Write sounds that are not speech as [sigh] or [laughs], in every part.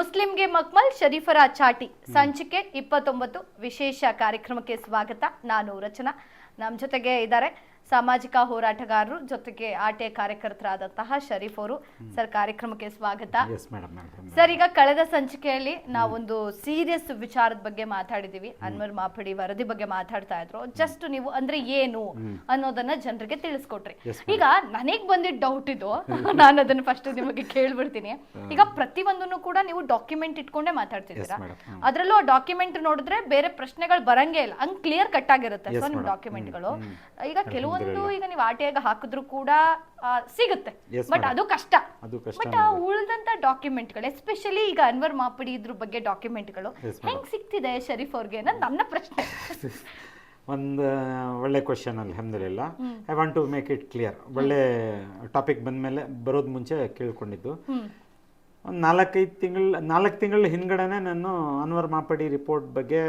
ಮುಸ್ಲಿಂಗೆ ಮಕ್ಮಲ್ ಶರೀಫರ ಚಾಟಿ. ಸಂಚಿಕೆ ಇಪ್ಪತ್ತೊಂಬತ್ತು. ವಿಶೇಷ ಕಾರ್ಯಕ್ರಮಕ್ಕೆ ಸ್ವಾಗತ. ನಾನು ರಚನಾ. ನಮ್ಮ ಜೊತೆಗೆ ಇದ್ದಾರೆ ಸಾಮಾಜಿಕ ಹೋರಾಟಗಾರರು ಜೊತೆಗೆ ಆಟೆ ಕಾರ್ಯಕರ್ತರಾದಂತಹ ಶರೀಫ್ ಅವರು ಸರ್ ಕಾರ್ಯಕ್ರಮಕ್ಕೆ ಸ್ವಾಗತ. ಸರ್ ಈಗ ಕಳೆದ ಸಂಚಿಕೆಯಲ್ಲಿ ನಾವೊಂದು ಸೀರಿಯಸ್ ವಿಚಾರದ ಬಗ್ಗೆ ಮಾತಾಡಿದೀವಿ. ಅನ್ವರ್ ಮಾಪಡಿ ವರದಿ ಬಗ್ಗೆ ಮಾತಾಡ್ತಾ ಇದ್ರು. ಜಸ್ಟ್ ನೀವು ಅಂದ್ರೆ ಏನು ಅನ್ನೋದನ್ನ ಜನರಿಗೆ ತಿಳಿಸ್ಕೊಟ್ರಿ. ಈಗ ನನಗ್ ಬಂದಿದ್ದ ಡೌಟ್ ಇದು. [laughs] ನಾನು ಅದನ್ನ ಫಸ್ಟ್ ನಿಮಗೆ ಕೇಳ್ಬಿಡ್ತೀನಿ. ಈಗ ಪ್ರತಿಯೊಂದನ್ನು ಕೂಡ ನೀವು ಡಾಕ್ಯುಮೆಂಟ್ ಇಟ್ಕೊಂಡೇ ಮಾತಾಡ್ತಿದ್ದೀರಾ? ಅದರಲ್ಲೂ ಡಾಕ್ಯುಮೆಂಟ್ ನೋಡಿದ್ರೆ ಬೇರೆ ಪ್ರಶ್ನೆಗಳು ಬರಂಗೇ ಇಲ್ಲ. ಹಂಗ್ ಕ್ಲಿಯರ್ ಕಟ್ ಆಗಿರುತ್ತೆ. ಸೊ ನಿಮ್ madam. ಡಾಕ್ಯುಮೆಂಟ್ಗಳು ಈಗ ಕೆಲವೊಂದು ಈಗ ನೀವು ಆಟಿಯಾಗ ಹಾಕಿದ್ರು ಕೂಡ ಸಿಗುತ್ತೆ. ಬಟ್ ಅದು ಕಷ್ಟ. ಅದು ಕಷ್ಟ ಬಟ್ ಆ ಉಳಿದಂತ ಡಾಕ್ಯುಮೆಂಟ್ಗಳು ಎಸ್ಪೆಷಲಿ ಈಗ ಅನ್ವರ್ ಮಾಪಡಿ ಇದ್ರ ಬಗ್ಗೆ ಡಾಕ್ಯುಮೆಂಟ್ಗಳು. ಹೆಂಗ್ ಸಿಕ್ತಿದೆ ಶರೀಫ್ ಅವ್ರಿಗೆ ಅನ್ನೋದು ನನ್ನ ಪ್ರಶ್ನೆ. ಒಂದು ಒಳ್ಳೆ question ಅಲ್ಹಮ್ದುಲಿಲ್ಲ. I want to make it clear ಒಳ್ಳೆ ಟಾಪಿಕ್ ಬಂದಮೇಲೆ ಬರೋದು ಮುಂಚೆ ಕೇಳ್ಕೊಂಡಿದ್ದು. ಒಂದು ನಾಲ್ಕೈದು ತಿಂಗಳು ನಾಲ್ಕು ತಿಂಗಳ ಹಿಂದ್ಗಡೆನೆ ನಾನು ಅನ್ವರ್ ಮಾಪಡಿ ರಿಪೋರ್ಟ್ ಬಗ್ಗೆ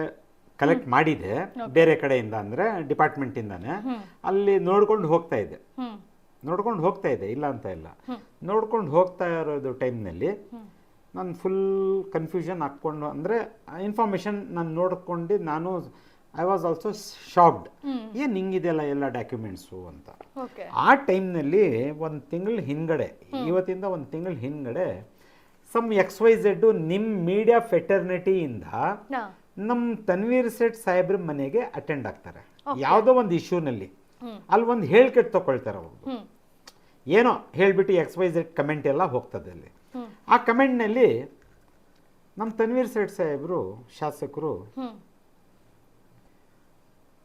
ಕಲೆಕ್ಟ್ ಮಾಡಿದೆ ಬೇರೆ ಕಡೆಯಿಂದ ಅಂದರೆ ಡಿಪಾರ್ಟ್ಮೆಂಟಿಂದಾನೆ ಅಲ್ಲಿ ನೋಡ್ಕೊಂಡು ಹೋಗ್ತಾ ಇದ್ದೆ ನೋಡ್ಕೊಂಡು ಹೋಗ್ತಾ ಇದೆ ಇಲ್ಲ ಅಂತ ಇಲ್ಲ. ನೋಡ್ಕೊಂಡು ಹೋಗ್ತಾ ಇರೋದು ಟೈಮ್ನಲ್ಲಿ ನಾನು ಫುಲ್ ಕನ್ಫ್ಯೂಷನ್ ಹಾಕ್ಕೊಂಡು ಅಂದರೆ ಇನ್ಫಾರ್ಮೇಷನ್ ನಾನು ನೋಡ್ಕೊಂಡು ನಾನು ಐ ವಾಸ್ ಆಲ್ಸೋ ಶಾಕ್ಡ್ ಏನು ಹಿಂಗಿದೆಯಲ್ಲ ಎಲ್ಲ ಡಾಕ್ಯುಮೆಂಟ್ಸು ಅಂತ. ಆ ಟೈಮ್ನಲ್ಲಿ ಒಂದು ತಿಂಗಳ ಹಿಂದ್ಗಡೆ ಇವತ್ತಿಂದ ಒಂದು ತಿಂಗಳ ಹಿಂದ್ಗಡೆ ಸಮ್ ಎಕ್ಸ್ ವೈ ಝೆಡ್ಡು ನಿಮ್ಮ ಮೀಡಿಯಾ ಫೆಟರ್ನಿಟಿಯಿಂದ ನಮ್ಮ ತನ್ವೀರ್ ಸೇಠ್ ಸಾಹೇಬ್ರ ಮನೆಗೆ ಅಟೆಂಡ್ ಆಗ್ತಾರೆ. ಯಾವುದೋ ಒಂದು ಇಶ್ಯೂನಲ್ಲಿ ಅಲ್ಲಿ ಒಂದು ಹೇಳ್ಕೆಟ್ ತಗೊಳ್ತಾರೆ ಅವರು. ಏನೋ ಹೇಳ್ಬಿಟ್ಟು ಎಕ್ಸ್ ವೈ ಝೆಡ್ ಕಮೆಂಟ್ ಎಲ್ಲ ಹೋಗ್ತದೆ ಅಲ್ಲಿ. ಆ ಕಮೆಂಟ್ನಲ್ಲಿ ನಮ್ಮ ತನ್ವೀರ್ ಸೇಠ್ ಸಾಹೇಬರು ಶಾಸಕರು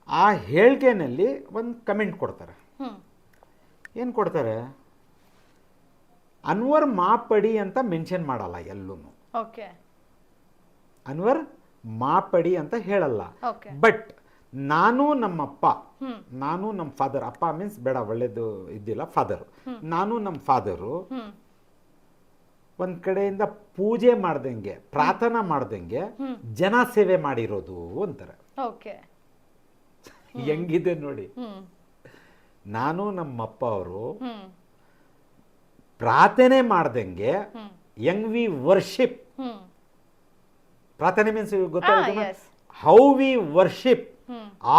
ಆ ಹೇಳಿಕೆನಲ್ಲಿ ಒಂದು ಕಮೆಂಟ್ ಕೊಡ್ತಾರೆ. ಏನು ಕೊಡ್ತಾರೆ? ಅನ್ವರ್ ಮಾಪಡಿ ಅಂತ ಮೆನ್ಷನ್ ಮಾಡಲ್ಲ ಎಲ್ಲೂ ಓಕೆ ಅನ್ವರ್ ಮಾಪಡಿ ಅಂತ ಹೇಳಲ್ಲ. ಬಟ್ ನಾನು ನಮ್ಮಪ್ಪ ನಾನು ನಮ್ಮ ಫಾದರ್ ಅಪ್ಪ ಮೀನ್ಸ್ ಬೇಡ ಒಳ್ಳೇದು ಇದ್ದಿಲ್ಲ ಫಾದರ್ ನಾನು ನಮ್ಮ ಫಾದರು ಒಂದ್ ಕಡೆಯಿಂದ ಪೂಜೆ ಮಾಡ್ದಂಗೆ ಪ್ರಾರ್ಥನಾ ಮಾಡ್ದಂಗೆ ಜನ ಸೇವೆ ಮಾಡಿರೋದು ಅಂತಾರೆ. ಓಕೆ ಹೆಂಗಿದೆ ನೋಡಿ. ನಾನು ನಮ್ಮಪ್ಪ ಅವರು ಪ್ರಾರ್ಥನೆ ಮಾಡ್ದಂಗೆ ಯಂಗ್ ವಿ ವರ್ಷಿಪ್ ಪ್ರಾರ್ಥನೆ ಮೀನ್ಸ್ ಗೊತ್ತಾಗುತ್ತೆ ಗೊತ್ತಾಗ ಹೌ ವಿ ವರ್ಷಿಪ್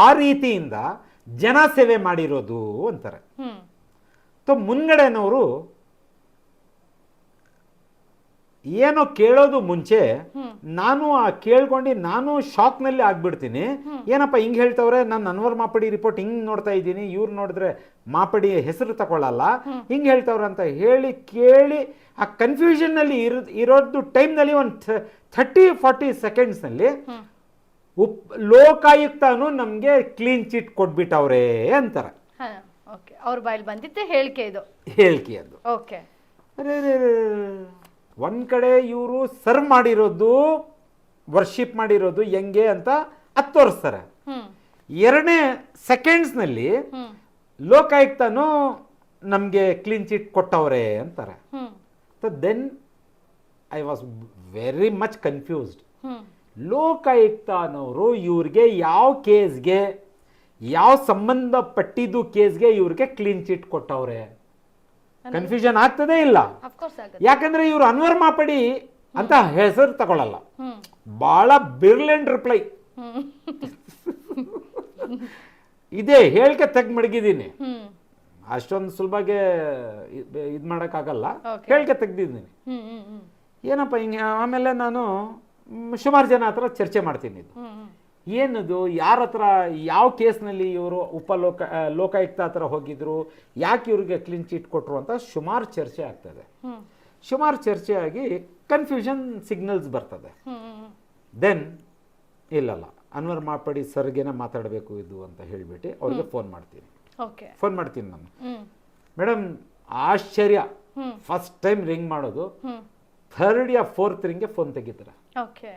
ಆ ರೀತಿಯಿಂದ ಜನ ಸೇವೆ ಮಾಡಿರೋದು ಅಂತಾರೆ. ಮುನ್ಗಡೆನವರು ಏನೋ ಕೇಳೋದು ಮುಂಚೆ ನಾನು ಆ ಕೇಳ್ಕೊಂಡು ನಾನು ಶಾಕ್ನಲ್ಲಿ ಆಗ್ಬಿಡ್ತೀನಿ. ಏನಪ್ಪ ಹಿಂಗ್ ಹೇಳ್ತವ್ರೆ? ನಾನು ಅನ್ವರ್ ಮಾಪಡಿ ರಿಪೋರ್ಟ್ ಹಿಂಗ್ ನೋಡ್ತಾ ಇದ್ದೀನಿ. ಇವ್ರು ನೋಡಿದ್ರೆ ಮಾಪಡಿ ಹೆಸರು ತಗೊಳ್ಳಲ್ಲ ಹಿಂಗ್ ಹೇಳ್ತವ್ರೆ ಅಂತ ಹೇಳಿ ಕೇಳಿ ಆ ಕನ್ಫ್ಯೂಷನ್ನಲ್ಲಿ ಇರೋದು ಟೈಮ್ನಲ್ಲಿ ಒಂದು ಥರ್ಟಿ ಫಾರ್ಟಿ ಸೆಕೆಂಡ್ಸ್ನಲ್ಲಿ ಉಪ್ ಲೋಕಾಯುಕ್ತನು ನಮಗೆ ಕ್ಲೀನ್ ಚಿಟ್ ಕೊಟ್ಬಿಟ್ಟವ್ರೆ ಅಂತಾರೆ. ಓಕೆ ಅವ್ರ ಬಾಯಲ್ಲಿ ಬಂದಿದ್ದೆ ಹೇಳಿಕೆ ಇದು. ಹೇಳಿಕೆ ಅದು. ಓಕೆ. ಒಂದ್ ಕಡೆ ಇವರು ಸರ್ವ್ ಮಾಡಿರೋದು ವರ್ಷಿಪ್ ಮಾಡಿರೋದು ಹೆಂಗೆ ಅಂತ ಅದು ತೋರಿಸ್ತಾರೆ. ಎರಡನೇ ಸೆಕೆಂಡ್ಸ್ನಲ್ಲಿ ನಲ್ಲಿ ಲೋಕಾಯುಕ್ತನು ನಮಗೆ ಕ್ಲೀನ್ ಚಿಟ್ ಕೊಟ್ಟವ್ರೆ ಅಂತಾರೆ. Then I was very much confused Lokayukta ಅನ್ನೋರು ಇವ್ರಿಗೆ ಯಾವ ಕೇಸ್ಗೆ ಯಾವ ಸಂಬಂಧಪಟ್ಟಿದ್ದು ಕೇಸ್ಗೆ ಇವ್ರಿಗೆ ಕ್ಲೀನ್ ಚಿಟ್ ಕೊಟ್ಟವ್ರೆ? ಕನ್ಫ್ಯೂಷನ್ ಆಗ್ತದೇ ಇಲ್ಲ. ಯಾಕಂದ್ರೆ ಇವರು ಅನ್ವರ್ ಮಾಪಡಿ ಅಂತ ಹೆಸರು ತಗೊಳ್ಳಲ್ಲ ಬಹಳ ಬಿರ್ಲೆಂಡ್ ರಿಪ್ಲೈ ಇದೇ ಹೇಳಿಕೆ ತೆಗ್ ಮಡಗಿದ್ದೀನಿ. ಅಷ್ಟೊಂದು ಸುಲಭಗೆ ಇದು ಮಾಡೋಕ್ಕಾಗಲ್ಲ. ಆಗಲ್ಲ ಹೇಳಿಕೆ ತೆಗ್ದಿದ್ದೀನಿ. ಏನಪ್ಪ ಹಿಂಗೆ ಆಮೇಲೆ ನಾನು ಸುಮಾರು ಜನ ಹತ್ರ ಚರ್ಚೆ ಮಾಡ್ತೀನಿ ಇದು. ಏನದು ಯಾರ ಹತ್ರ ಯಾವ ಕೇಸ್ನಲ್ಲಿ ಇವರು ಉಪಲೋಕ ಲೋಕ ಲೋಕಾಯುಕ್ತ ಹತ್ರ ಹೋಗಿದ್ರು ಯಾಕೆ ಇವ್ರಿಗೆ ಕ್ಲೀನ್ ಚೀಟ್ ಕೊಟ್ರು ಅಂತ ಸುಮಾರು ಚರ್ಚೆ ಆಗ್ತದೆ. ಸುಮಾರು ಚರ್ಚೆ ಆಗಿ ಕನ್ಫ್ಯೂಷನ್ ಸಿಗ್ನಲ್ಸ್ ಬರ್ತದೆ. ದೆನ್ ಇಲ್ಲಲ್ಲ ಅನ್ವರ್ ಮಾಪಡಿ ಸರ್ಗೆನ ಮಾತಾಡಬೇಕು ಇದು ಅಂತ ಹೇಳಿಬಿಟ್ಟು ಅವ್ರಿಗೆ ಫೋನ್ ಮಾಡ್ತೀನಿ. ಓಕೆ. ಫೋನ್ ಮಾಡ್ತೀನಿ ನಾನು. ಮೇಡಮ್ ಆಶ್ಚರ್ಯ. ಫಸ್ಟ್ ಟೈಮ್ ರಿಂಗ್ ಮಾಡೋದು. ಥರ್ಡ್ ಯಾ ಫೋರ್ತ್ ರಿಂಗ್ಗೆ ಫೋನ್ ತೆಗಿತಾರೆ. ಓಕೆ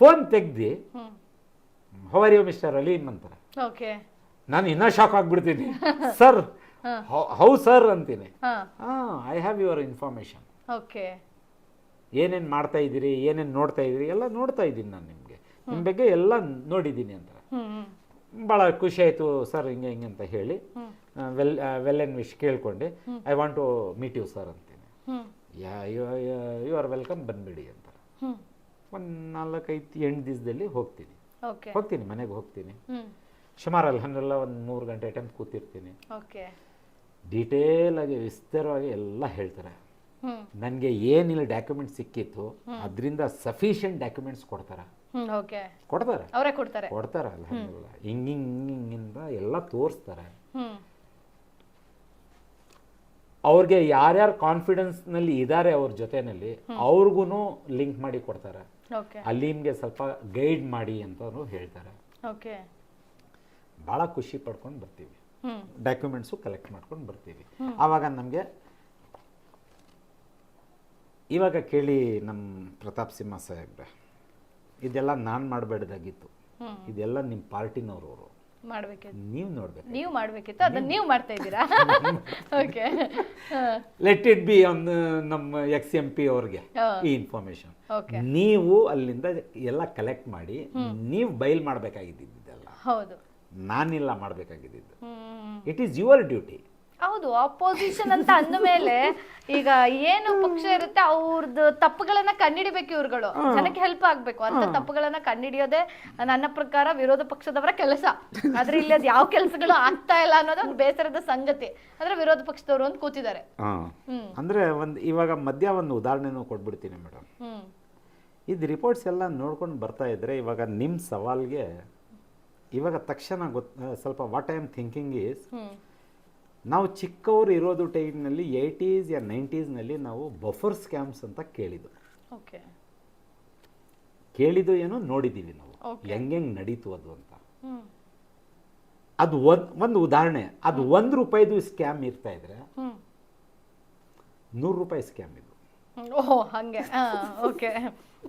ಫೋನ್ ತೆಗ್ದು how are you mister Aleem ಅಂತಾರೆ ಓಕೆ ನಾನು ಇನ್ನೂ ಶಾಕ್ ಆಗ್ಬಿಡ್ತೀನಿ. Sir how. ಸರ್ ಅಂತೀನಿ. ಹಾ. I have your information okay ಏನೇನು ಮಾಡ್ತಾ ಇದ್ದೀರಿ ಏನೇನು ನೋಡ್ತಾ ಇದ್ದೀರಿ ಎಲ್ಲ ನೋಡ್ತಾ ಇದ್ದೀನಿ ನಾನು ನಿಮಗೆ. ನಿಮ್ಮ ಬಗ್ಗೆ ಎಲ್ಲ ನೋಡಿದ್ದೀನಿ ಅಂತಾರೆ. ಭಾಳ ಖುಷಿ ಆಯಿತು ಸರ್ ಹಿಂಗೆ ಹಿಂಗೆ ಅಂತ ಹೇಳಿ. ವೆಲ್ ವೆಲ್ ಆ್ಯಂಡ್ ವಿಶ್ ಕೇಳ್ಕೊಂಡು. I want to meet you sir ಅಂತೀನಿ. ಯಾ ಯು ಆರ್ ವೆಲ್ಕಮ್ ಬಂದ್ಬಿಡಿ ಅಂತ. ಒಂದ್ ನಾಲ್ಕೈದು ಎಂಟು ದಿವಸದಲ್ಲಿ ಹೋಗ್ತೀನಿ. ಹೋಗ್ತೀನಿ ಮನೆಗೆ ಹೋಗ್ತೀನಿ. ಸುಮಾರು ಅಲ್ಹಮ್ದುಲಿಲ್ಲ ಒಂದು ಮೂರು ಗಂಟೆ ಟೈಮ್ ಕೂತಿರ್ತೀನಿ. ಡೀಟೇಲ್ ಆಗಿ ವಿಸ್ತಾರವಾಗಿ ಎಲ್ಲ ಹೇಳ್ತಾರೆ. ನನಗೆ ಏನಿಲ್ಲ ಡಾಕ್ಯುಮೆಂಟ್ ಸಿಕ್ಕಿತ್ತು ಅದರಿಂದ ಸಫಿಷಿಯೆಂಟ್ ಡಾಕ್ಯುಮೆಂಟ್ಸ್ ಕೊಡ್ತಾರೆ? ಕೊಡ್ತಾರೆ. ಕೊಡ್ತಾರೆ. ಹಿಂಗಿಂಗ್ ಅಲ್ಹಮ್ದುಲಿಲ್ಲ ಹಿಂಗ್ ಹಿಂಗ್ ಹಿಂಗ್ ಹಿಂಗಿಂದ ಎಲ್ಲ ತೋರಿಸ್ತಾರೆ. ಅವ್ರಿಗೆ ಯಾರ್ಯಾರು ಕಾನ್ಫಿಡೆನ್ಸ್ನಲ್ಲಿ ಇದ್ದಾರೆ ಅವ್ರ ಜೊತೆನಲ್ಲಿ ಅವ್ರಿಗೂ ಲಿಂಕ್ ಮಾಡಿ ಕೊಡ್ತಾರೆ. ಅಲ್ಲಿ ನಿಮಗೆ ಸ್ವಲ್ಪ ಗೈಡ್ ಮಾಡಿ ಅಂತಲೂ ಹೇಳ್ತಾರೆ. ಓಕೆ. ಭಾಳ ಖುಷಿ ಪಡ್ಕೊಂಡು ಬರ್ತೀವಿ. ಡಾಕ್ಯುಮೆಂಟ್ಸ್ ಕಲೆಕ್ಟ್ ಮಾಡ್ಕೊಂಡು ಬರ್ತೀವಿ. ಆವಾಗ ನಮಗೆ ಇವಾಗ ಕೇಳಿ ನಮ್ಮ ಪ್ರತಾಪ್ ಸಿಂಹ ಸಾಹೇಬ್ರೆ ಇದೆಲ್ಲ ನಾನು ಮಾಡಬೇಡ್ದಾಗಿತ್ತು. ಇದೆಲ್ಲ ನಿಮ್ಮ ಪಾರ್ಟಿನವರು ಮಾಡ್ಬೇಕಿತ್ತು. ನೀವು ನೋಡ್ಬೇಕು ನೀವು ಮಾಡ್ಬೇಕಿತ್ತು. ಅದನ್ನ ನೀವು ಮಾಡ್ತಾ ಇದ್ದೀರಾ? Okay let it be on ನಮ್ಮ ಎಕ್ಸ್ ಎಂ ಪಿ ಅವ್ರಿಗೆ ಈ ಇನ್ಫಾರ್ಮೇಶನ್ ನೀವು ಅಲ್ಲಿಂದ ಎಲ್ಲ ಕಲೆಕ್ಟ್ ಮಾಡಿ ನೀವು ಬೈಲ್ ಮಾಡಬೇಕಾಗಿದ್ದೆಲ್ಲ ಹೌದು. ನಾನಿಲ್ಲ ಮಾಡಬೇಕಾಗಿದ್ದು ಇಟ್ ಈಸ್ ಯುವರ್ ಡ್ಯೂಟಿ ಹೌದು ಅಪೋಸಿಷನ್ ಅಂತ ಅಂದ ಮೇಲೆ ಈಗ ಏನು ಪಕ್ಷ ಇರುತ್ತೆ ಅವ್ರದ್ದು ತಪ್ಪುಗಳನ್ನ ಕಂಡಿಡಿಬೇಕು ಇವ್ರುಗಳು. ಜನಕ್ಕೆ ಹೆಲ್ಪ್ ಆಗ್ಬೇಕು. ಅಂತ ತಪ್ಪುಗಳನ್ನ ಕಂಡಿಡಿಯೋದೇ ನನ್ನ ಪ್ರಕಾರ ವಿರೋಧ ಪಕ್ಷದವರ ಕೆಲಸ. ಆದ್ರೆ ಇಲ್ಲಿ ಅದ್ ಯಾವ ಕೆಲಸಗಳು ಆಗ್ತಾ ಇಲ್ಲ ಅನ್ನೋದು ಒಂದು ಬೇಸರದ ಸಂಗತಿ. ಅಂದ್ರೆ ವಿರೋಧ ಪಕ್ಷದವರು ಅಂತ ಕೂತಿದ್ದಾರೆ. ಅಂದ್ರೆ ಒಂದ್ ಇವಾಗ ಮಧ್ಯ ಒಂದು ಉದಾಹರಣೆನೂ ಕೊಟ್ಬಿಡ್ತೀನಿ ಮೇಡಮ್. ಇದು ರಿಪೋರ್ಟ್ಸ್ ಎಲ್ಲ ನೋಡ್ಕೊಂಡು ಬರ್ತಾ ಇದ್ರೆ ಇವಾಗ ನಿಮ್ಮ ಸವಾಲ್ಗೆ ಇವಾಗ ತಕ್ಷಣ ಗೊತ್ತ ಸ್ವಲ್ಪ what I am thinking is ನಾವು ಚಿಕ್ಕವರು ಇರೋದು ಟೈಮ್ನಲ್ಲಿ ಏಯ್ಟೀಸ್ ಯಾ ನೈಂಟೀಸ್ನಲ್ಲಿ ನಾವು ಬಫರ್ ಸ್ಕ್ಯಾಮ್ಸ್ ಅಂತ ಕೇಳಿದ್ದು. ಓಕೆ. ಕೇಳಿದ್ದು ಏನೋ? ನೋಡಿದ್ದೀವಿ ನಾವು. ಹೆಂಗೆ ಹೆಂಗೆ ನಡೀತು ಅದು ಅಂತ. ಅದು ಒಂದು ಒಂದು ಉದಾಹರಣೆ ಅದು ಒಂದು ರೂಪಾಯಿದು ಸ್ಕ್ಯಾಮ್ ಇರ್ತಾ ಇದ್ರೆ ನೂರು ರೂಪಾಯಿ ಸ್ಕ್ಯಾಮ್ ಇದು. ಓಹ್ ಹಂಗೆ. ಓಕೆ.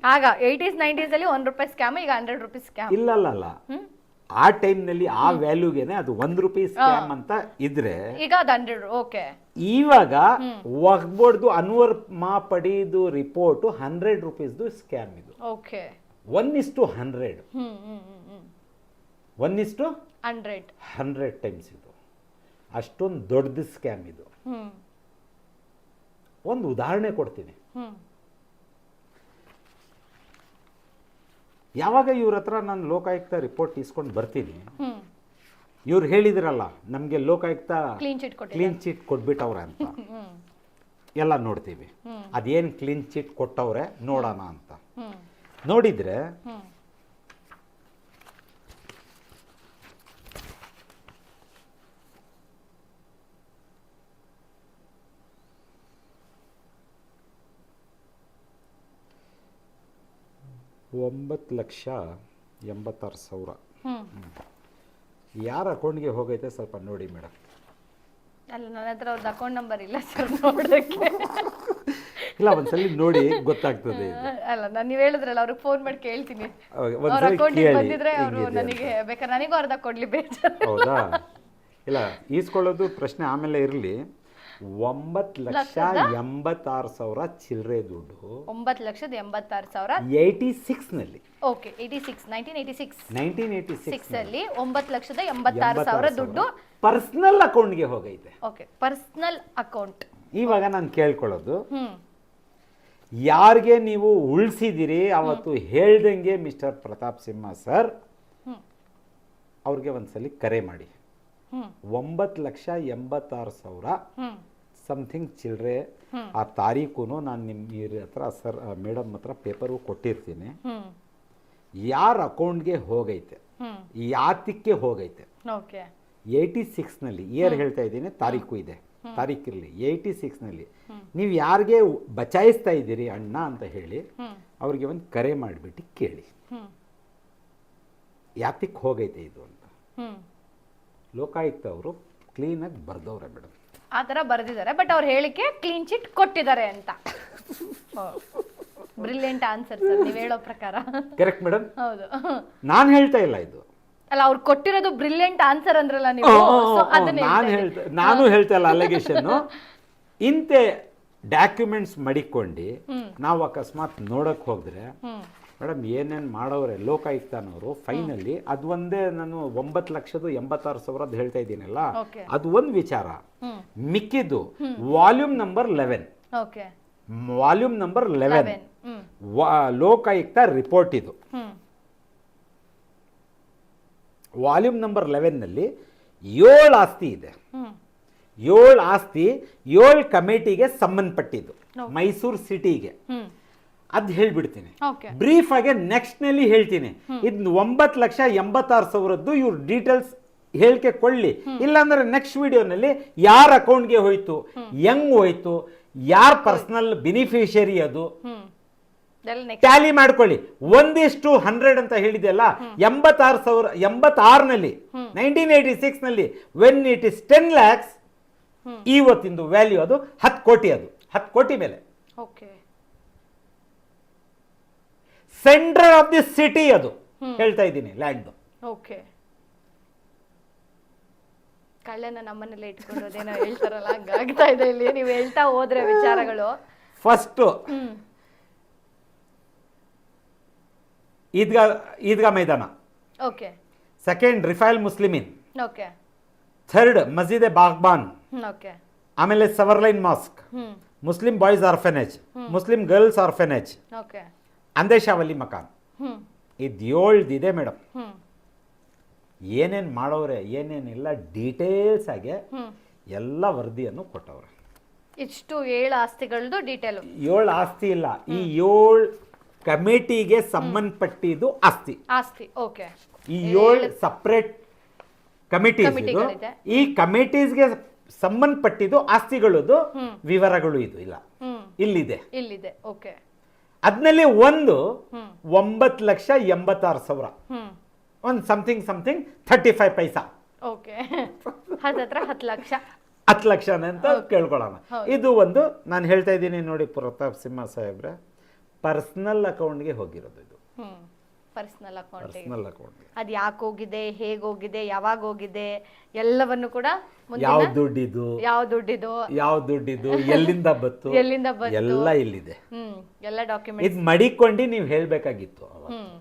ಆಗ ಏಯ್ಟೀಸ್ ನೈಂಟೀಸ್ ಅಲ್ಲಿ ಒಂದ್ ರೂಪಾಯಿ ಸ್ಕ್ಯಾಮ್ ಈಗ ಹಂಡ್ರೆಡ್ ರುಪೀಸ್ ಸ್ಕ್ಯಾಮ್. ಇಲ್ಲ ಅಲ್ಲ ಆ ಟೈಮ್ನಲ್ಲಿ ಆ ವ್ಯಾಲ್ಯೂಗೆನೆ ಅದು ಒಂದ್ ರೂಪಾಯಿ ಸ್ಕ್ಯಾಮ್ ಅಂತ ಇದ್ರೆ ಈಗ ಅದು ಹಂಡ್ರೆಡ್ ಓಕೆ. ಇವಾಗ ಒಗ್ಬೋರ್ಡ್ದು ಅನ್ವರ್ ಮಾ ಪಡೆದು ರಿಪೋರ್ಟ್ ಹಂಡ್ರೆಡ್ ರುಪೀಸ್ದು ಸ್ಕ್ಯಾಮ್ ಇದು. Okay. One is to hundred. One is to hundred. Hundred times ಇದು. ಅಷ್ಟೊಂದು ದೊಡ್ಡದು ಸ್ಕ್ಯಾಮ್ ಇದು. ಒಂದು ಉದಾಹರಣೆ ಕೊಡ್ತೀನಿ. ಯಾವಾಗ ಇವ್ರ ಹತ್ರ ನಾನು ಲೋಕಾಯುಕ್ತ ರಿಪೋರ್ಟ್ ಇಸ್ಕೊಂಡು ಬರ್ತೀನಿ? ಇವ್ರು ಹೇಳಿದ್ರಲ್ಲ ನಮಗೆ ಲೋಕಾಯುಕ್ತ ಕ್ಲೀನ್ ಚೀಟ್ ಕೊಟ್ಬಿಟ್ಟವ್ರೆ ಅಂತ. [laughs] ಎಲ್ಲ ನೋಡ್ತೀವಿ. ಅದೇನು ಕ್ಲೀನ್ ಚೀಟ್ ಕೊಟ್ಟವ್ರೆ ನೋಡೋಣ ಅಂತ. ನೋಡಿದ್ರೆ ಒಂಬತ್ತು ಲಕ್ಷ ಎಂಬತ್ತಾರು ಸಾವಿರ. ಯಾರ ಅಕೌಂಟ್ಗೆ ಹೋಗೈತೆ ಸ್ವಲ್ಪ ನೋಡಿ ಮೇಡಮ್. ಅಲ್ಲ ನನ್ನ ಹತ್ರ ಅವ್ರದ್ದು ಅಕೌಂಟ್ ನಂಬರ್ ಇಲ್ಲ ಸರ್ ನೋಡೋಕ್ಕೆ. ಇಲ್ಲ ಒಂದ್ಸಲಿ ನೋಡಿ ಗೊತ್ತಾಗ್ತದೆ ಇದು. ಅಲ್ಲ ನಾನು ನೀವು ಹೇಳಿದ್ರಲ್ಲ ಅವ್ರಿಗೆ ಫೋನ್ ಮಾಡಿ ಕೇಳ್ತೀನಿ. ಅವಾಗ ಅವ್ರ ಒಂದ್ಸಲಿ ಅಕೌಂಟಿಗೆ ಕೇಳಿ ಬಂದಿದ್ರೆ ಅವರು ಹೆಂಗಿದೆ ಅಂತ. ನನಗೆ ಬೇಕಾದ್ರೆ ನನಗೂ ಅರ್ಧ ಕೊಡ್ಲಿ ಬೇಜಾರು. ಹೌದಾ? ಇಲ್ಲ ಈಸ್ಕೊಳ್ಳೋದು ಪ್ರಶ್ನೆ ಆಮೇಲೆ ಇರಲಿ. ಒಂಬತ್ತು ಲಕ್ಷ ಎಂಬತ್ತಾರು ಸಾವಿರ ಚಿಲ್ಲರೆ ದುಡ್ಡು. ಒಂಬತ್ತು ಲಕ್ಷದ ಎಂಬತ್ತಾರು ಸಾವಿರ eighty ಸಿಕ್ಸ್ನಲ್ಲಿ. Okay eighty six nineteen eighty six. Nineteen eighty six ಅಲ್ಲಿ ಒಂಬತ್ತು ಲಕ್ಷದ ಎಂಬತ್ತಾರು ಸಾವಿರ ದುಡ್ಡು. ಪರ್ಸ್ನಲ್ ಅಕೌಂಟ್ಗೆ ಹೋಗೈತೆ. Okay personal account. ಇವಾಗ ನಾನು ಕೇಳ್ಕೊಳ್ಳೋದು. ಯಾರಿಗೆ ನೀವು ಉಳಿಸಿದಿರಿ? ಅವತ್ತು ಹೇಳ್ದಂಗೆ ಮಿಸ್ಟರ್ ಪ್ರತಾಪ್ ಸಿಂಹ ಸರ್. ಅವ್ರಿಗೆ ಒಂದ್ಸಲಿ ಕರೆ ಮಾಡಿ. ಒಂಬತ್ತು ಲಕ್ಷ ಎಂಬತ್ತಾರು ಸಾವಿರ ಸಮಥಿಂಗ್ ಚಿಲ್ಲರೆ ಆ ತಾರೀಕು ನಾನು ನಿಮ್ಮ ಇವ್ರ ಹತ್ರ ಸರ್ ಮೇಡಮ್ ಹತ್ರ ಪೇಪರು ಕೊಟ್ಟಿರ್ತೀನಿ. ಯಾರ ಅಕೌಂಟ್ಗೆ ಹೋಗೈತೆ? ಯಾತಿಕ್ಕೆ ಹೋಗೈತೆ. ಏಯ್ಟಿ ಸಿಕ್ಸ್ನಲ್ಲಿ ಇಯರ್ ಹೇಳ್ತಾ ಇದ್ದೀನಿ ತಾರೀಕು ಇದೆ. ತಾರೀಕಿರಲಿ ಏಯ್ಟಿ ಸಿಕ್ಸ್ನಲ್ಲಿ ನೀವು ಯಾರಿಗೆ ಬಚಾಯಿಸ್ತಾ ಇದ್ದೀರಿ ಅಣ್ಣ ಅಂತ ಹೇಳಿ ಅವ್ರಿಗೆ ಒಂದು ಕರೆ ಮಾಡಿಬಿಟ್ಟು ಕೇಳಿ. ಯಾತಿಕ್ ಯಾತಕ್ಕೆ ಹೋಗೈತೆ ಇದು ಅಂತ? ಲೋಕಾಯುಕ್ತ ಅವರು ಕ್ಲೀನಾಗಿ ಬರ್ದವ್ರೆ ಮೇಡಮ್. ಆ ಥರ ಬರೆದಿದ್ದಾರೆ ಬಟ್ ಅವ್ರ ಹೇಳಿಕೆ ಕ್ಲೀನ್ ಚಿಟ್ ಕೊಟ್ಟಿದ್ದಾರೆ ಅಂತ. ಬ್ರಿಲಿಯಂಟ್ ಆನ್ಸರ್ ಸರ್ ನೀವು ಹೇಳೋ ಪ್ರಕಾರ. ಕರೆಕ್ಟ್ ಮೇಡಮ್ ಹೌದು. ನಾನು ಹೇಳ್ತಾ ಇಲ್ಲ ಇದು. ಅಲ್ಲ ಅವ್ರು ಕೊಟ್ಟಿರೋದು ಬ್ರಿಲಿಯಂಟ್ ಆನ್ಸರ್ ಅಂದ್ರಲ್ಲ ನೀವು. ಸೊ ಅದನ್ನ ನಾನು ಹೇಳ್ತಾ ನಾನು ಹೇಳ್ತಾ ಇಲ್ಲ ಅಲೆಗೇಷನ್ [laughs] ಇಂತೆ ಡಾಕ್ಯುಮೆಂಟ್ಸ್ ಮಡಿಕೊಂಡು ನಾವು ಅಕಸ್ಮಾತ್ ನೋಡಕ್ ಹೋದ್ರೆ ಹ್ಮ್. ಮೇಡಮ್ ಏನೇನು ಮಾಡೋರೆ ಲೋಕಾಯುಕ್ತನವರು ಫೈನಲಿ ಅದು ಒಂದೇ ನಾನು ಒಂಬತ್ತು ಲಕ್ಷದ ಎಂಬತ್ತಾರು ಸಾವಿರದ್ದು ಹೇಳ್ತಾ ಇದ್ದೀನಲ್ಲ? ಅದು ಒಂದು ವಿಚಾರ. ಮಿಕ್ಕಿದ್ದು volume number eleven volume number eleven Lokayukta report ಇದು. ವಾಲ್ಯೂಮ್ ನಂಬರ್ ಲೆವೆನ್ನಲ್ಲಿ ಏಳು ಆಸ್ತಿ ಇದೆ. ಏಳು ಆಸ್ತಿ ಏಳು ಕಮಿಟಿಗೆ ಸಂಬಂಧಪಟ್ಟಿದ್ದು. ಮೈಸೂರು ಸಿಟಿಗೆ. ಅದು ಹೇಳ್ಬಿಡ್ತೀನಿ. ಬ್ರೀಫ್ ಆಗಿ ನೆಕ್ಸ್ಟ್ನಲ್ಲಿ ಹೇಳ್ತೀನಿ. ಇದ್ ಒಂಬತ್ತು ಲಕ್ಷ ಎಂಬತ್ತಾರು ಸಾವಿರದ್ದು ಇವ್ರ ಡೀಟೇಲ್ಸ್ ಹೇಳಿಕೆ ಕೊಳ್ಳಿ ಇಲ್ಲಾಂದ್ರೆ ನೆಕ್ಸ್ಟ್ ವಿಡಿಯೋನಲ್ಲಿ ಯಾರ ಅಕೌಂಟ್ಗೆ ಹೋಯ್ತು ಹೆಂಗ್ ಹೋಯ್ತು ಯಾರ ಪರ್ಸನಲ್ ಬೆನಿಫಿಷಿಯರಿ ಅದು ಟ್ಯಾಲಿ ಮಾಡ್ಕೊಳ್ಳಿ. ಒಂದಿಷ್ಟು ಹಂಡ್ರೆಡ್ ಅಂತ ಹೇಳಿದೆಯಲ್ಲ ಎಂಬತ್ತಾರು ಸಾವಿರ ಎಂಬತ್ತಾರನಲ್ಲಿ nineteen eighty ಸಿಕ್ಸ್ನಲ್ಲಿ when it is ten lakhs ಇವತ್ತಿಂದು value ಅದು ಹತ್ತು ಕೋಟಿ ಅದು. ಹತ್ತು ಕೋಟಿ ಮೇಲೆ. Okay central of the city ಅದು ಹೇಳ್ತಾ ಇದ್ದೀನಿ ಲ್ಯಾಂಡ್ ಓಕೆ ಕಳ್ಳನ ನಮ್ಮನೇಲೆ ಇಟ್ಕೊಂಡಿರೋದೇನೋ ಹೇಳ್ತಾರಲ್ಲ ಆಗ್ತಾ ಇದೆ ಇಲ್ಲಿ. ನೀವು ಹೇಳ್ತಾ ಹೋದ್ರೆ ವಿಚಾರಗಳು. First Idgah Idgah Maidan. Okay second Rifaul Muslimeen okay third ಮಸೀದೆ Baghban okay ಆಮೇಲೆ ಸವರ್ಲೈನ್ mosque Muslim boys orphanage Muslim girls orphanage okay ಅಂದೇಶಾವಲಿ ಮಕಾನ್. ಇದು ಏಳ್ದಿದೆ ಮೇಡಮ್ ಏನೇನು ಮಾಡೋರೆ ಏನೇನಿಲ್ಲ ಡೀಟೇಲ್ಸ್ ಆಗಿ ಎಲ್ಲ ವರದಿಯನ್ನು ಕೊಟ್ಟವ್ರೆ. ಇಷ್ಟು ಏಳು ಆಸ್ತಿಗಳದ್ದು ಡೀಟೇಲ್ ಏಳು ಆಸ್ತಿ ಇಲ್ಲ. ಈ ಏಳು ಕಮಿಟಿಗೆ ಸಂಬಂಧಪಟ್ಟಿದ್ದು ಆಸ್ತಿ. ಆಸ್ತಿ ಓಕೆ. ಈ ಏಳು ಸಪ್ರೇಟ್ ಕಮಿಟೀಸ್. ಈ ಕಮಿಟೀಸ್ಗೆ ಸಂಬಂಧಪಟ್ಟಿದ್ದು ಆಸ್ತಿಗಳದ್ದು. ವಿವರಗಳು ಇದು ಇಲ್ಲ. ಇಲ್ಲಿದೆ. ಇಲ್ಲಿದೆ ಓಕೆ. ಅದ್ನಲ್ಲಿ ಒಂದು ಒಂಬತ್ತು ಲಕ್ಷ ಎಂಬತ್ತಾರು ಸಾವಿರ. ಒಂದು ಸಮಥಿಂಗ್ ಸಮಥಿಂಗ್ ಥರ್ಟಿ ಫೈವ್ ಪೈಸಾ ಓಕೆ. ಹತ್ತತ್ರ ಹತ್ತು ಲಕ್ಷ. ಹತ್ತು ಲಕ್ಷನೇ ಅಂತ ಕೇಳ್ಕೊಳ್ಳೋಣ. ಇದು ಒಂದು ನಾನು ಹೇಳ್ತಾ ಇದ್ದೀನಿ ನೋಡಿ ಪ್ರತಾಪ್ ಸಿಂಹ ಸಾಹೇಬ್ರೆ. ಪರ್ಸನಲ್ ಅಕೌಂಟ್ಗೆ ಹೋಗಿರೋದು ಇದು. ಪರ್ಸನಲ್ ಅಕೌಂಟ್ ಪರ್ಸನಲ್ ಅದು ಯಾಕೆ ಹೋಗಿದೆ ಹೇಗೆ ಹೋಗಿದೆ ಯಾವಾಗ ಹೋಗಿದೆ ಎಲ್ಲವನ್ನು ಕೂಡ ಮುಂದಿನ- ಯಾವ ದುಡ್ಡಿದು ಯಾವ ದುಡ್ಡಿದು ಯಾವ ದುಡ್ಡಿದು ಎಲ್ಲಿಂದ ಬತ್ತು ಎಲ್ಲಿಂದ ಬಂತು. ಎಲ್ಲ ಇಲ್ಲಿದೆ. ಹ್ಮ್ ಎಲ್ಲ ಡಾಕ್ಯುಮೆಂಟ್ ಇದು ಮಡಿಕೊಂಡು ನೀವು ಹೇಳಬೇಕಾಗಿತ್ತು ಹ್ಮ್.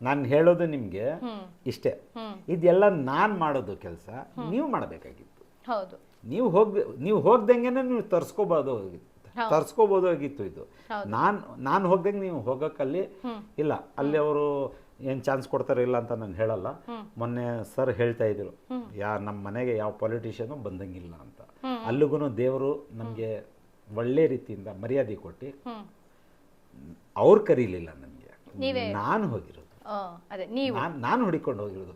ನಾನು ಹೇಳೋದು ನಿಮಗೆ ಹ್ಮ್. ಇಷ್ಟೇ. ಹ್ಮ್. ಇದೆಲ್ಲ ನಾನು ಮಾಡೋದು ಕೆಲಸ ನೀವು ಮಾಡಬೇಕಾಗಿತ್ತು. ಹೌದು. ನೀವು ಹೋಗ್ ನೀವು ಹೋಗ್ದಂಗೆನೆ ನೀವು ತರ್ಸ್ಕೋಬೋದು. ತರ್ಸ್ಕೋಬೋದಾಗಿತ್ತು ಇದು. ನಾನ್ ನಾನು ಹೋಗ್ದಂಗೆ ನೀವು ಹೋಗೋಕ್ಕಲ್ಲಿ ಇಲ್ಲ ಅಲ್ಲಿ ಅವರು ಏನು ಚಾನ್ಸ್ ಕೊಡ್ತಾರೆ ಇಲ್ಲ ಅಂತ ನಾನು ಹೇಳಲ್ಲ. ಮೊನ್ನೆ ಸರ್ ಹೇಳ್ತಾ ಇದ್ರು ಯಾ ನಮ್ಮ ಮನೆಗೆ ಯಾವ ಪೊಲಿಟಿಷಿಯನ್ನು ಬಂದಂಗಿಲ್ಲ ಅಂತ. ಅಲ್ಲಿಗೂ ದೇವರು ನಮಗೆ ಒಳ್ಳೆ ರೀತಿಯಿಂದ ಮರ್ಯಾದೆ ಕೊಟ್ಟು ಅವ್ರು ಕರೀಲಿಲ್ಲ ನನಗೆ? ನಾನು ಹೋಗಿರೋದು. ನಾನು ಹುಡಿಕೊಂಡು ಹೋಗಿರೋದು.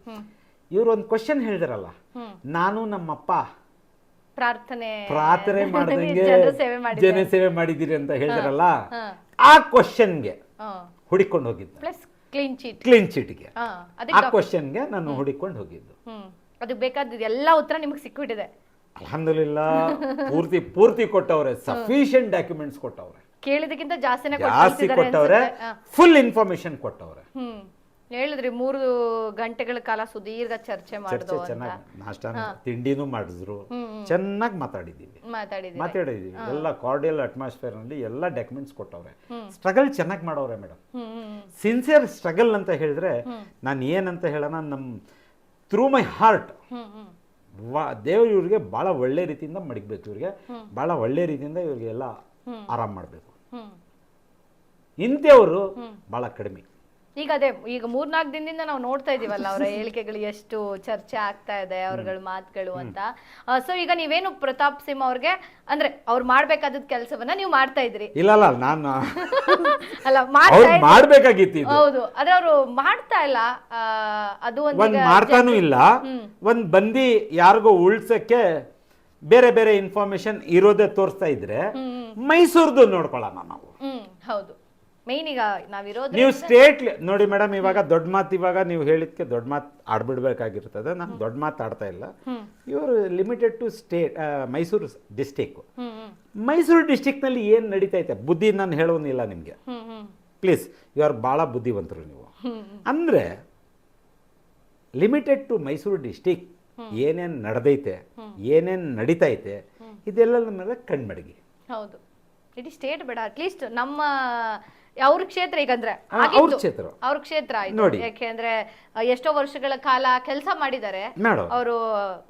ಇವರು ಒಂದು ಕ್ವಶನ್ ಹೇಳಿದ್ರಲ್ಲ. ನಾನು ನಮ್ಮಪ್ಪ ಪ್ರಾರ್ಥನೆ ಪ್ರಾರ್ಥನೆ [laughs] ಮಾಡ್ದಂಗೆ ಜನ ಸೇವೆ ಮಾಡಿದ್ದೀರಿ. ಅಂತ ಹೇಳ್ತಾರಲ್ಲ ಹಾ ಆ ಕ್ವಶನ್ಗೆ ಹುಡಿಕೊಂಡು ಹೋಗಿದ್ದು. ಪ್ಲಸ್ ಕ್ಲೀನ್ ಚೀಟ್ ಕ್ಲೀನ್ ಚಿಟ್ಗೆ ಆ ಕ್ವಶನ್ಗೆ ನಾನು ಹುಡಿಕೊಂಡು ಹೋಗಿದ್ದು. ಅದು ಬೇಕಾದ ಎಲ್ಲ ಉತ್ತರ ನಿಮಗೆ ಸಿಕ್ಬಿಟ್ಟಿದೆ. ಅಲ್ಹಮ್ದುಲಿಲ್ಲ ಪೂರ್ತಿ ಪೂರ್ತಿ ಕೊಟ್ಟವ್ರೆ ಸಫಿಷಿಯಂಟ್ ಡಾಕ್ಯುಮೆಂಟ್ಸ್ ಕೊಟ್ಟವ್ರೆ. ಕೇಳಿದಕ್ಕಿಂತ ಜಾಸ್ತಿನೇ ಜಾಸ್ತಿ ಕೊಟ್ಟವ್ರೆ. ಫುಲ್ ಇನ್ಫಾರ್ಮೇಶನ್ ಕೊಟ್ಟವ್ರೆ. ಹೇಳಿದ್ರಿ ಮೂರು ಗಂಟೆಗಳ ಕಾಲ ಸುದೀರ್ಘ ಚರ್ಚೆ ಚರ್ಚೆ ಅಂತ. ಚೆನ್ನಾಗಿ ನಾಷ್ಟ ತಿಂಡಿನೂ ಮಾಡಿದ್ರು. ಚೆನ್ನಾಗಿ ಮಾತಾಡಿದ್ದೀವಿ ಮಾತಾಡಿದ್ರಿ. ಮಾತಾಡಿದ್ದೀವಿ ಎಲ್ಲ ಕಾರ್ಡಿಯಲ್ ಅಟ್ಮಾಸ್ಫಿಯರ್ನಲ್ಲಿ ಎಲ್ಲ ಡಾಕ್ಯುಮೆಂಟ್ಸ್ ಕೊಟ್ಟವ್ರೆ. ಸ್ಟ್ರಗಲ್ ಚೆನ್ನಾಗಿ ಮಾಡವ್ರೆ ಮೇಡಮ್ ಸಿನ್ಸಿಯರ್ ಸ್ಟ್ರಗಲ್ ಅಂತ ಹೇಳಿದ್ರೆ ನಾನು ಏನಂತ ಹೇಳೋಣ ನಮ್ಮ ಥ್ರೂ ಮೈ ಹಾರ್ಟ್ ವಾ ದೇವ್ರು ಇವ್ರಿಗೆ ಭಾಳ ಒಳ್ಳೆ ರೀತಿಯಿಂದ ಮಡಗಬೇಕು ಇವ್ರಿಗೆ. ಭಾಳ ಒಳ್ಳೆ ರೀತಿಯಿಂದ ಇವ್ರಿಗೆ ಎಲ್ಲ ಆರಾಮ್ ಮಾಡಬೇಕು. ಇಂಥವ್ರು ಭಾಳ ಕಡಿಮೆ. ಈಗ ಅದೇ ಈಗ ಮೂರ್ನಾಲ್ಕು ದಿನದಿಂದ ನಾವು ನೋಡ್ತಾ ಇದೀವಲ್ಲ ಅವರ [laughs] ಹೇಳಿಕೆಗಳು ಎಷ್ಟು ಚರ್ಚೆ ಆಗ್ತಾ ಇದೆ ಅವ್ರಗಳ ಮಾತುಗಳು ಅಂತ. ಸೊ ಈಗ ನೀವೇನು ಪ್ರತಾಪ್ ಸಿಂಹ ಅವ್ರಿಗೆ ಅಂದ್ರೆ ಅವ್ರು ಮಾಡ್ಬೇಕಾದ ಕೆಲಸವನ್ನ ನೀವು ಮಾಡ್ತಾ ಇದ್ರಿ. ಇಲ್ಲ ಅಲ್ಲ ನಾನು [laughs] ಅಲ್ಲ ಮಾಡ್ಬೇಕಾಗಿತ್ತು ಹೌದು ಆದ್ರೆ ಅವರು ಮಾಡ್ತಾ ಇಲ್ಲ. ಅದು ಒಂದು ಒಂದ್ ಮಾಡ್ತಾನೂ ಇಲ್ಲ. ಒಂದ್ ಬಂದಿ ಯಾರಿಗೋ ಉಳ್ಸಕ್ಕೆ ಬೇರೆ ಬೇರೆ ಇನ್ಫಾರ್ಮೇಶನ್ ಇರೋದೇ ತೋರಿಸ್ತಾ ಇದ್ರೆ ಮೈಸೂರ್ದು ನೋಡ್ಕೊಳ್ಳೋಣ ನಾವು. ಹೌದು. ಮೇನ್ ಈಗ ನಾವಿರೋದು ನೀವು ಸ್ಟೇಟ್ ನೋಡಿ ಮೇಡಮ್ ಇವಾಗ ದೊಡ್ಡ ಮಾತು ಇವಾಗ ನೀವು ಹೇಳಿದ್ಕೆ ದೊಡ್ಡ ಮಾತು ಆಡ್ಬಿಡ್ಬೇಕಾಗಿರ್ತದೆ. ನಾನು ದೊಡ್ಡ ಮಾತು ಆಡ್ತಾ ಇಲ್ಲ. ಇವರು limited to state Mysuru district Mysuru ಡಿಸ್ಟಿಕ್ನಲ್ಲಿ ಏನು ನಡೀತೈತೆ? ಬುದ್ಧಿ ನಾನು ಹೇಳೋನಿಲ್ಲ ನಿಮಗೆ. ಪ್ಲೀಸ್ ಯು ಆರ್ ಭಾಳ ಬುದ್ಧಿವಂತರು ನೀವು. ಅಂದ್ರೆ ಅಂದರೆ ಲಿಮಿಟೆಡ್ ಟು ಮೈಸೂರು ಡಿಸ್ಟಿಕ್ ಏನೇನು ನಡೆದೈತೆ ಏನೇನು ನಡೀತೈತೆ ಇದೆಲ್ಲ ನಮ್ಮ ಕಣ್ಮಡಗಿ. ಹೌದು. ಇಡೀ ಸ್ಟೇಟ್ ಬೇಡ. ಅಟ್ಲೀಸ್ಟ್ ನಮ್ಮ ಅವ್ರ ಕ್ಷೇತ್ರ ಈಗಂದ್ರೆ ಅವ್ರ ಆಗಿತ್ತು. ಕ್ಷೇತ್ರ. ಅವ್ರ ಕ್ಷೇತ್ರ ಆಯ್ತು. ನೋಡಿ. ಯಾಕೆಂದ್ರೆ ಆ, ಎಷ್ಟೋ ವರ್ಷಗಳ ಕಾಲ ಕೆಲಸ ಮಾಡಿದ್ದಾರೆ ಅವರು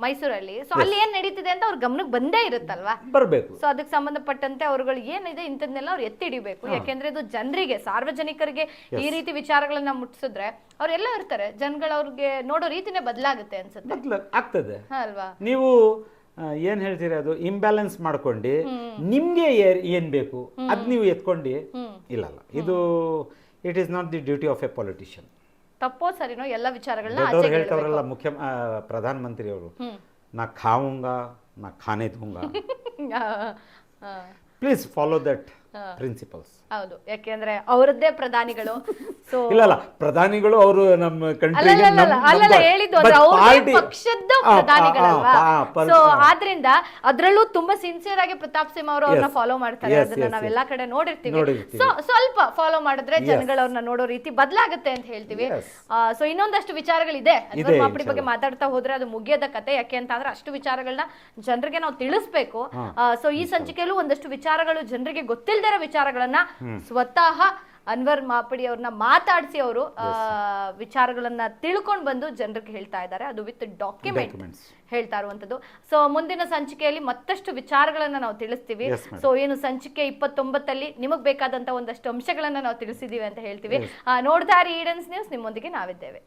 ಮೈಸೂರಲ್ಲಿ. ಸೊ ಅಲ್ಲಿ ಏನ್ ನಡೀತಿದೆ ಅಂತ ಅವ್ರ ಗಮನಕ್ಕೆ ಬಂದೇ ಇರುತ್ತಲ್ವಾ? ಬರಬೇಕು. ಸೊ ಅದಕ್ಕೆ ಸಂಬಂಧಪಟ್ಟಂತೆ ಅವರುಗಳು ಏನಿದೆ ಇಂಥದ್ನೆಲ್ಲ ಅವ್ರು ಎತ್ತಿ ಹಿಡಿಬೇಕು ಯಾಕೆಂದ್ರೆ ಇದು ಜನರಿಗೆ ಸಾರ್ವಜನಿಕರಿಗೆ ಈ ರೀತಿ ವಿಚಾರಗಳನ್ನ ಮುಟ್ಟಿಸಿದ್ರೆ ಅವ್ರೆಲ್ಲ ಇರ್ತಾರೆ. ಜನಗಳು ಅವ್ರಿಗೆ ನೋಡೋ ರೀತಿನೇ ಬದಲಾಗುತ್ತೆ ಅನ್ಸುತ್ತೆ. ಬದ್ಲ ಆಗ್ತದೆ. ಹಾ, ಅಲ್ವಾ? ನೀವು ಏನ್ ಹೇಳ್ತೀರಿ ಅದು? ಇಂಬ್ಯಾಲೆನ್ಸ್ ಮಾಡ್ಕೊಂಡು ನಿಮ್ಗೆ ಏನ್ ಬೇಕು? ಅದ್ ನೀವು ಎತ್ಕೊಂಡು. ಇಲ್ಲಲ್ಲ. ಇದು it is not the duty of a politician ತಪ್ಪೋ ಸರಿನೋ ಎಲ್ಲ ವಿಚಾರಗಳನ್ನ ಹೇಳ್ತಾವ್ರಲ್ಲ ಮುಖ್ಯ ಪ್ರಧಾನ ಮಂತ್ರಿ ಅವರು ನಾ ಖಾವುಂಗ ನಾ ಖಾನೆ ದೂಂಗ ಪ್ಲೀಸ್ ಫಾಲೋ ದಟ್ ಪ್ರಿನ್ಸಿಪಲ್ಸ್ ಹೌದು. ಯಾಕೆಂದ್ರೆ ಅವರದ್ದೇ ಪ್ರಧಾನಿಗಳು. ಸೊ [laughs] ಇಲ್ಲ ಅಲ್ಲ ಪ್ರಧಾನಿಗಳು ಅವರು ನಮ್ಮ ಕಂಟ್ರಿ ಅಲ್ಲಲ್ಲ, ಹೇಳಿದ್ದು ಅವರು ಪಕ್ಷದ ಪ್ರಧಾನಿಗಳಲ್ವಾ? ಸೊ ಆದ್ರಿಂದ ಅದರಲ್ಲೂ ತುಂಬಾ ಸಿನ್ಸಿಯರ್ ಆಗಿ ಪ್ರತಾಪ್ ಸಿಂಹ ಅವರು ಅವ್ರನ್ನ ಫಾಲೋ ಮಾಡ್ತಾರೆ. ಅದನ್ನ ನಾವೆಲ್ಲಾ ಕಡೆ ನೋಡಿರ್ತೀವಿ. ಸೊ ಸ್ವಲ್ಪ ಫಾಲೋ ಮಾಡಿದ್ರೆ ಜನಗಳು ಅವ್ರನ್ನ ನೋಡೋ ರೀತಿ ಬದಲಾಗುತ್ತೆ ಅಂತ ಹೇಳ್ತೀವಿ. ಸೊ ಇನ್ನೊಂದಷ್ಟು ವಿಚಾರಗಳಿದೆ. ಅನ್ವರ್ ಮಾಪಡಿ ಬಗ್ಗೆ ಮಾತಾಡ್ತಾ ಹೋದ್ರೆ ಅದು ಮುಗಿಯದ ಕತೆ. ಯಾಕೆ ಅಂತ ಅಂದ್ರೆ ಅಷ್ಟು ವಿಚಾರಗಳನ್ನ ಜನರಿಗೆ ನಾವು ತಿಳಿಸ್ಬೇಕು. ಸೊ ಈ ಸಂಚಿಕೆಯಲ್ಲೂ ಒಂದಷ್ಟು ವಿಚಾರಗಳು ಜನರಿಗೆ ಗೊತ್ತಿಲ್ಲದಿರೋ ವಿಚಾರಗಳನ್ನ ಸ್ವತಃ ಅನ್ವರ್ ಮಾಪಡಿ ಅವ್ರನ್ನ ಮಾತಾಡಿಸಿ ಅವರು ವಿಚಾರಗಳನ್ನ ತಿಳ್ಕೊಂಡು ಬಂದು ಜನರಿಗೆ ಹೇಳ್ತಾ ಇದ್ದಾರೆ. ಅದು ವಿತ್ ಡಾಕ್ಯುಮೆಂಟ್. ಹೇಳ್ತಾ ಇರುವಂತದ್ದು. ಸೊ ಮುಂದಿನ ಸಂಚಿಕೆಯಲ್ಲಿ ಮತ್ತಷ್ಟು ವಿಚಾರಗಳನ್ನ ನಾವು ತಿಳಿಸ್ತೀವಿ. ಸೊ ಏನು ಸಂಚಿಕೆ ಇಪ್ಪತ್ತೊಂಬತ್ತಲ್ಲಿ ನಿಮಗ್ ಬೇಕಾದಂತ ಒಂದಷ್ಟು ಅಂಶಗಳನ್ನ ನಾವು ತಿಳಿಸಿದೀವಿ ಅಂತ ಹೇಳ್ತೀವಿ. ನೋಡ್ತಾ ಇರಿ ಈಡನ್ಸ್ ನ್ಯೂಸ್ ನಿಮ್ಮೊಂದಿಗೆ ನಾವಿದ್ದೇವೆ.